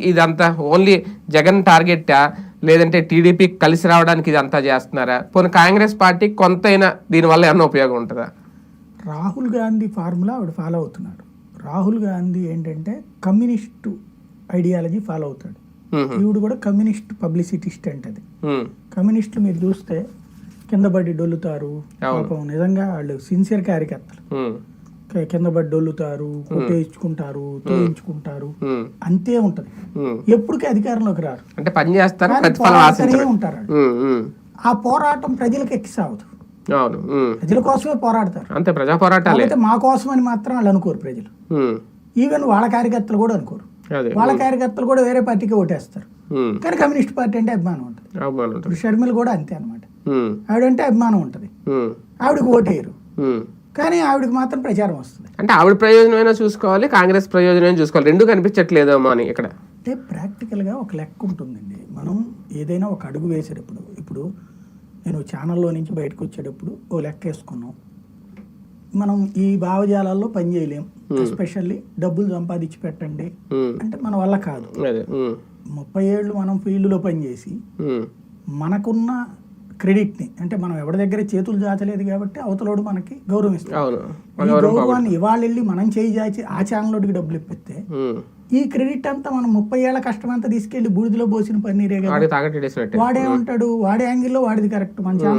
ఇదంతా ఓన్లీ జగన్ టార్గెట్టా లేదంటే టీడీపీ కలిసి రావడానికి ఇదంతా చేస్తున్నారా? పోనీ కాంగ్రెస్ పార్టీ కొంతైనా దీనివల్ల ఏమన్నా ఉపయోగం ఉంటుందా? రాహుల్ గాంధీ ఫార్ములా ఆవిడ ఫాలో అవుతున్నాడు. రాహుల్ గాంధీ ఏంటంటే కమ్యూనిస్టు ఐడియాలజీ ఫాలో అవుతాడు. ఈవిడ కూడా కమ్యూనిస్ట్ పబ్లిసిటిస్ట్ అంటది. హ్మ్, కమ్యూనిస్టులు మీరు చూస్తే కింద పడి డొల్లుతారు. పాపం నిజంగా వాళ్ళు సిన్సియర్ కార్యకర్తలు హ్మ్, కి- కింద పడి డొల్లుతారు కొట్టేయించుకుంటారు తోయించుకుంటారు. అంతే ఉంటది. ఎప్పటికీ అధికారంలోకి రారు. అంటే పని చేస్తారు ఉంటారు. ఆ పోరాటం ప్రజలకు ఎక్కి సాగుతుంది అవును. ప్రజల కోసమే పోరాడతారు. అంతే ప్రజా పోరాటాలే. కాకపోతే మా కోసం అని మాత్రం వాళ్ళు అనుకోరు ప్రజలు. ఈవెన్ వాళ్ళ కార్యకర్తలు కూడా అనుకోరు. వాళ్ళ కార్యకర్తలు కూడా వేరే పార్టీకి ఓటేస్తారు. కానీ కమ్యూనిస్ట్ పార్టీ అంటే అభిమానం ఉంటుంది. ఇప్పుడు షర్మిల కూడా అంతే అనమాట ఆవిడంటే అభిమానం ఉంటుంది. ఆవిడకి ఓటేయరు. కానీ ఆవిడకి మాత్రం ప్రచారం వస్తుంది. అంటే ఆవిడ ప్రయోజనమైనా చూసుకోవాలి కాంగ్రెస్ ప్రయోజనమైనా చూసుకోవాలి. రెండు కనిపించట్లేదేమో అని ఇక్కడ. అంటే ప్రాక్టికల్గా ఒక లెక్క ఉంటుందండి. మనం ఏదైనా ఒక అడుగు వేసేటప్పుడు ఇప్పుడు నేను ఛానల్లో నుంచి బయటకు వచ్చేటప్పుడు ఓ లెక్క వేసుకున్నాం. మనం ఈ భావజాలాల్లో పని చేయలేం. ఎస్పెషల్లీ డబ్బులు సంపాదించి పెట్టండి. అంటే మన వల్ల కాదు. ముప్పై ఏళ్ళు మనం ఫీల్డ్లో పనిచేసి. మనకున్న క్రెడిట్ని. అంటే మనం ఎవరి దగ్గర చేతులు దాచలేదు కాబట్టి అవతలోడు మనకి గౌరవిస్తాం అవును. ఈ గౌరవాన్ని ఇవాళ వెళ్ళి మనం చేయి చాచి ఆ ఛానల్లోకి డబ్బులు ఇప్పిస్తే. ఈ క్రెడిట్ అంతా మనం ముప్పై ఏళ్ళ కష్టం అంతా తీసుకెళ్ళి బూడిదలో పోసిన పన్నీరే వేసినట్టే వాడేమంటాడు? వాడే యాంగిల్లో వాడిది కరెక్ట్. మన ఛానల్